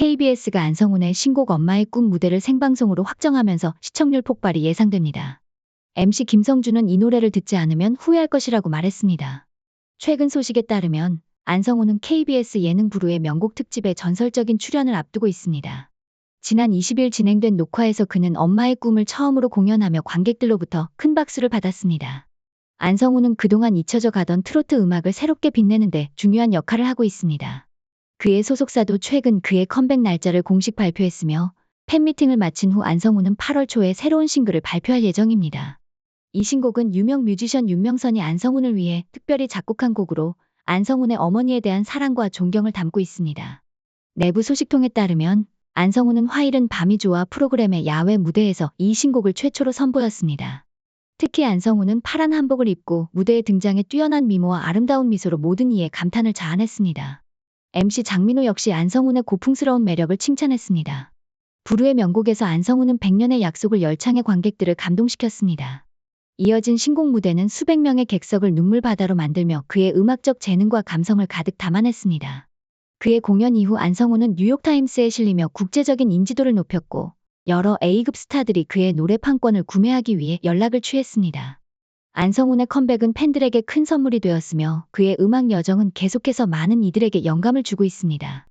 KBS가 안성훈의 신곡 엄마의 꿈 무대를 생방송으로 확정하면서 시청률 폭발이 예상됩니다. MC 김성준은 이 노래를 듣지 않으면 후회할 것이라고 말했습니다. 최근 소식에 따르면 안성훈은 KBS 예능 부루의 명곡 특집에 전설적인 출연을 앞두고 있습니다. 지난 20일 진행된 녹화에서 그는 엄마의 꿈을 처음으로 공연하며 관객들로부터 큰 박수를 받았습니다. 안성훈은 그동안 잊혀져 가던 트로트 음악을 새롭게 빛내는데 중요한 역할을 하고 있습니다. 그의 소속사도 최근 그의 컴백 날짜를 공식 발표했으며 팬미팅을 마친 후 안성훈은 8월 초에 새로운 싱글을 발표할 예정입니다. 이 신곡은 유명 뮤지션 윤명선이 안성훈을 위해 특별히 작곡한 곡으로 안성훈의 어머니에 대한 사랑과 존경을 담고 있습니다. 내부 소식통에 따르면 안성훈은 화일은 밤이 좋아 프로그램의 야외 무대에서 이 신곡을 최초로 선보였습니다. 특히 안성훈은 파란 한복을 입고 무대에 등장해 뛰어난 미모와 아름다운 미소로 모든 이에 감탄을 자아냈습니다. MC 장민호 역시 안성훈의 고풍스러운 매력을 칭찬했습니다. 부르의 명곡에서 안성훈은 100년의 약속을 열창해 관객들을 감동시켰습니다. 이어진 신곡 무대는 수백 명의 객석을 눈물바다로 만들며 그의 음악적 재능과 감성을 가득 담아냈습니다. 그의 공연 이후 안성훈은 뉴욕타임스에 실리며 국제적인 인지도를 높였고 여러 A급 스타들이 그의 노래 판권을 구매하기 위해 연락을 취했습니다. 안성훈의 컴백은 팬들에게 큰 선물이 되었으며 그의 음악 여정은 계속해서 많은 이들에게 영감을 주고 있습니다.